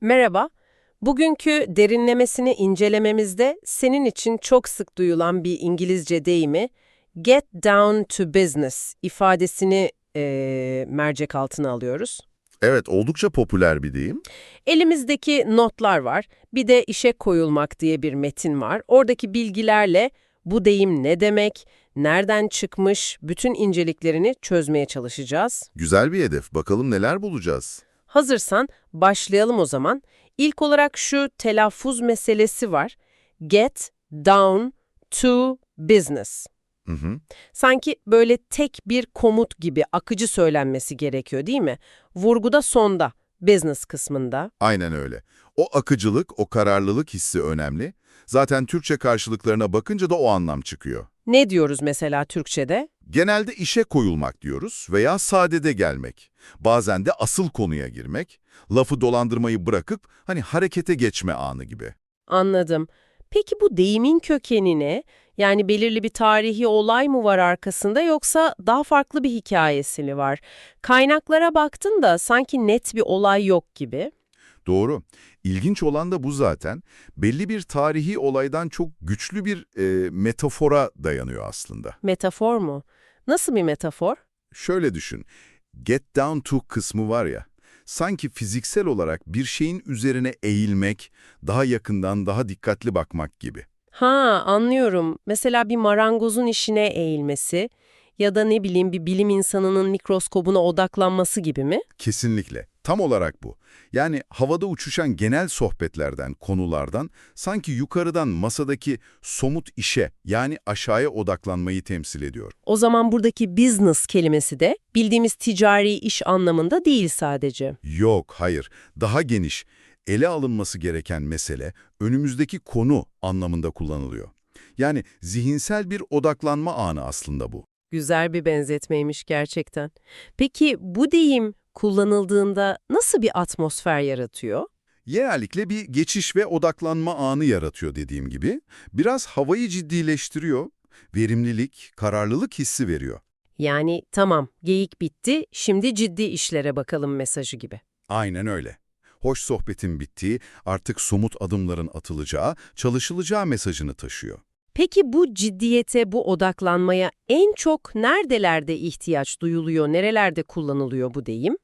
Merhaba. Bugünkü derinlemesini incelememizde senin için çok sık duyulan bir İngilizce deyimi get down to business ifadesini eee, mercek altına alıyoruz. Evet, oldukça popüler bir deyim. Elimizdeki notlar var. Bir de işe koyulmak diye bir metin var. Oradaki bilgilerle bu deyim ne demek, nereden çıkmış bütün inceliklerini çözmeye çalışacağız. Güzel bir hedef. Bakalım neler bulacağız. Hazırsan başlayalım o zaman. İlk olarak şu telaffuz meselesi var. Get down to business. Hı hı. Sanki böyle tek bir komut gibi akıcı söylenmesi gerekiyor değil mi? Vurguda sonda, business kısmında. Aynen öyle. O akıcılık, o kararlılık hissi önemli. Zaten Türkçe karşılıklarına bakınca da o anlam çıkıyor. Ne diyoruz mesela Türkçe'de? Genelde işe koyulmak diyoruz veya sadede gelmek. Bazen de asıl konuya girmek, lafı dolandırmayı bırakıp hani harekete geçme anı gibi. Anladım. Peki bu deyimin kökeni ne? Yani belirli bir tarihi olay mı var arkasında yoksa daha farklı bir hikayesi mi var? Kaynaklara baktın da sanki net bir olay yok gibi. Doğru. İlginç olan da bu zaten. Belli bir tarihi olaydan çok güçlü bir e, metafora dayanıyor aslında. Metafor mu? Nasıl bir metafor? Şöyle düşün, get down to kısmı var ya, sanki fiziksel olarak bir şeyin üzerine eğilmek, daha yakından, daha dikkatli bakmak gibi. Ha, anlıyorum. Mesela bir marangozun işine eğilmesi ya da ne bileyim bir bilim insanının mikroskobuna odaklanması gibi mi? Kesinlikle. Tam olarak bu. Yani havada uçuşan genel sohbetlerden, konulardan sanki yukarıdan masadaki somut işe yani aşağıya odaklanmayı temsil ediyor. O zaman buradaki business kelimesi de bildiğimiz ticari iş anlamında değil sadece. Yok, hayır. Daha geniş, ele alınması gereken mesele, önümüzdeki konu anlamında kullanılıyor. Yani zihinsel bir odaklanma anı aslında bu. Güzel bir benzetmeymiş gerçekten. Peki bu deyim kullanıldığında nasıl bir atmosfer yaratıyor? Genellikle bir geçiş ve odaklanma anı yaratıyor dediğim gibi. Biraz havayı ciddileştiriyor, verimlilik, kararlılık hissi veriyor. Yani tamam geyik bitti, şimdi ciddi işlere bakalım mesajı gibi. Aynen öyle. Hoş sohbetin bittiği, artık somut adımların atılacağı, çalışılacağı mesajını taşıyor. Peki bu ciddiyete, bu odaklanmaya en çok neredelerde ihtiyaç duyuluyor, nerelerde kullanılıyor bu deyim?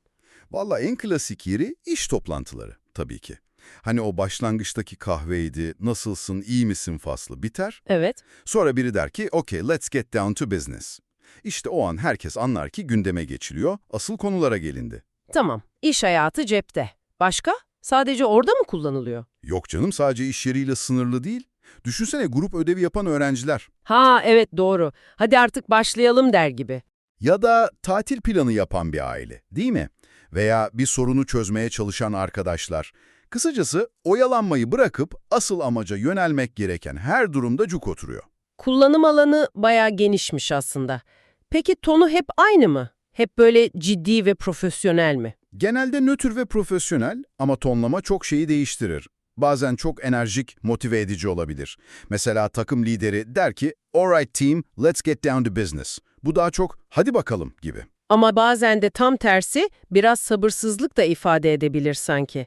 Valla en klasik yeri iş toplantıları tabii ki. Hani o başlangıçtaki kahveydi, nasılsın, iyi misin faslı biter. Evet. Sonra biri der ki, okay, let's get down to business. İşte o an herkes anlar ki gündeme geçiliyor, asıl konulara gelindi. Tamam, iş hayatı cepte. Başka? Sadece orada mı kullanılıyor? Yok canım sadece iş yeriyle sınırlı değil. Düşünsene grup ödevi yapan öğrenciler. Ha evet doğru. Hadi artık başlayalım der gibi. Ya da tatil planı yapan bir aile, değil mi? Veya bir sorunu çözmeye çalışan arkadaşlar. Kısacası oyalanmayı bırakıp asıl amaca yönelmek gereken her durumda cuk oturuyor. Kullanım alanı bayağı genişmiş aslında. Peki tonu hep aynı mı? Hep böyle ciddi ve profesyonel mi? Genelde nötr ve profesyonel ama tonlama çok şeyi değiştirir. Bazen çok enerjik, motive edici olabilir. Mesela takım lideri der ki, alright team, let's get down to business. Bu daha çok, hadi bakalım gibi. Ama bazen de tam tersi biraz sabırsızlık da ifade edebilir sanki.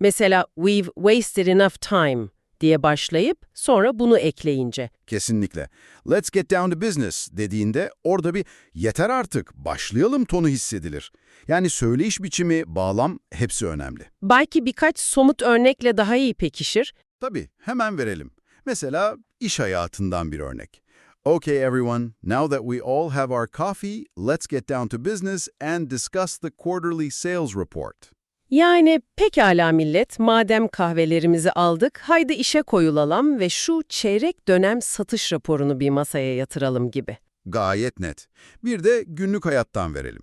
Mesela we've wasted enough time diye başlayıp sonra bunu ekleyince. Kesinlikle. Let's get down to business dediğinde orada bir yeter artık, başlayalım tonu hissedilir. Yani söyleyiş biçimi, bağlam hepsi önemli. Belki birkaç somut örnekle daha iyi pekişir. Tabii, hemen verelim. Mesela iş hayatından bir örnek. Okay everyone, now that we all have our coffee, let's get down to business and discuss the quarterly sales report. Yani pekala millet, madem kahvelerimizi aldık, haydi işe koyulalım ve şu çeyrek dönem satış raporunu bir masaya yatıralım gibi. Gayet net. Bir de günlük hayattan verelim.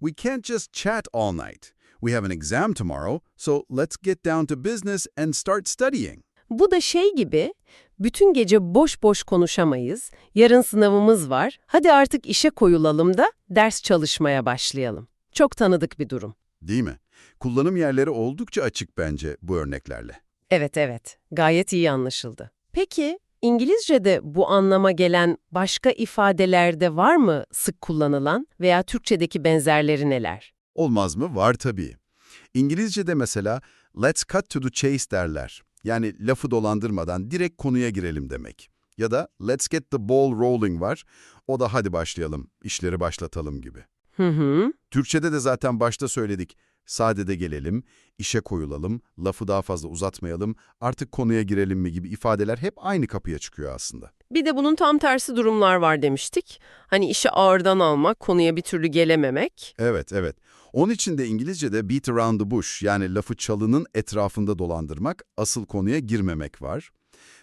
We can't just chat all night. We have an exam tomorrow, so let's get down to business and start studying. Bu da şey gibi, bütün gece boş boş konuşamayız, yarın sınavımız var, hadi artık işe koyulalım da ders çalışmaya başlayalım. Çok tanıdık bir durum. Değil mi? Kullanım yerleri oldukça açık bence bu örneklerle. Evet evet, gayet iyi anlaşıldı. Peki, İngilizce'de bu anlama gelen başka ifadelerde var mı sık kullanılan veya Türkçedeki benzerleri neler? Olmaz mı? Var tabii. İngilizce'de mesela let's cut to the chase derler. Yani lafı dolandırmadan direkt konuya girelim demek. Ya da let's get the ball rolling var. O da hadi başlayalım, işleri başlatalım gibi. Hı hı. Türkçede de zaten başta söyledik. Sadede gelelim, işe koyulalım, lafı daha fazla uzatmayalım, artık konuya girelim mi gibi ifadeler hep aynı kapıya çıkıyor aslında. Bir de bunun tam tersi durumlar var demiştik. Hani işi ağırdan almak, konuya bir türlü gelememek. Evet, evet. Onun için de İngilizce'de beat around the bush yani lafı çalının etrafında dolandırmak, asıl konuya girmemek var.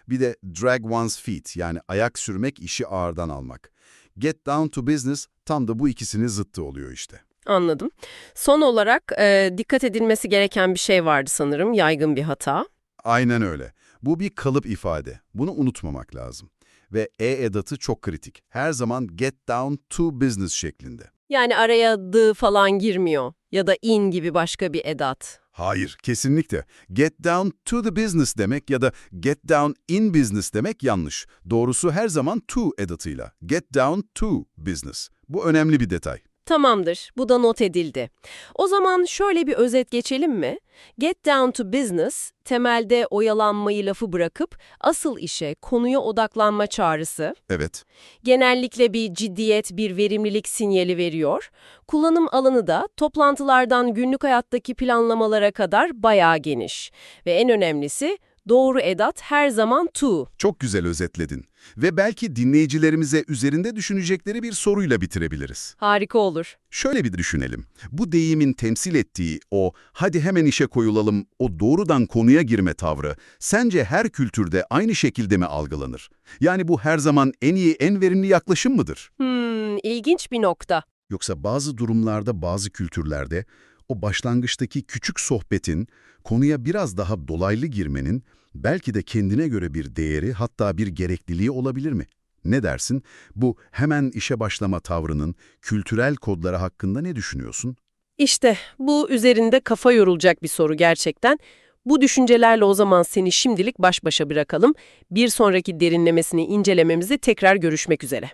Bir de drag one's feet yani ayak sürmek, işi ağırdan almak. Get down to business tam da bu ikisinin zıttı oluyor işte. Anladım. Son olarak e, dikkat edilmesi gereken bir şey vardı sanırım, yaygın bir hata. Aynen öyle. Bu bir kalıp ifade. Bunu unutmamak lazım. Ve e edatı çok kritik. Her zaman get down to business şeklinde. Yani araya the falan girmiyor ya da in gibi başka bir edat. Hayır, kesinlikle. Get down to the business demek ya da get down in business demek yanlış. Doğrusu her zaman to edatıyla. Get down to business. Bu önemli bir detay. Tamamdır, bu da not edildi. O zaman şöyle bir özet geçelim mi? Get down to business, temelde oyalanmayı lafı bırakıp asıl işe, konuya odaklanma çağrısı. Evet. Genellikle bir ciddiyet, bir verimlilik sinyali veriyor. Kullanım alanı da toplantılardan günlük hayattaki planlamalara kadar bayağı geniş. Ve en önemlisi doğru edat her zaman to. Çok güzel özetledin. Ve belki dinleyicilerimize üzerinde düşünecekleri bir soruyla bitirebiliriz. Harika olur. Şöyle bir düşünelim. Bu deyimin temsil ettiği o hadi hemen işe koyulalım, o doğrudan konuya girme tavrı sence her kültürde aynı şekilde mi algılanır? Yani bu her zaman en iyi, en verimli yaklaşım mıdır? Hmm, ilginç bir nokta. Yoksa bazı durumlarda, bazı kültürlerde o başlangıçtaki küçük sohbetin, konuya biraz daha dolaylı girmenin belki de kendine göre bir değeri hatta bir gerekliliği olabilir mi? Ne dersin? Bu hemen işe başlama tavrının kültürel kodları hakkında ne düşünüyorsun? İşte bu üzerinde kafa yorulacak bir soru gerçekten. Bu düşüncelerle o zaman seni şimdilik baş başa bırakalım. Bir sonraki derinlemesini incelememizi tekrar görüşmek üzere.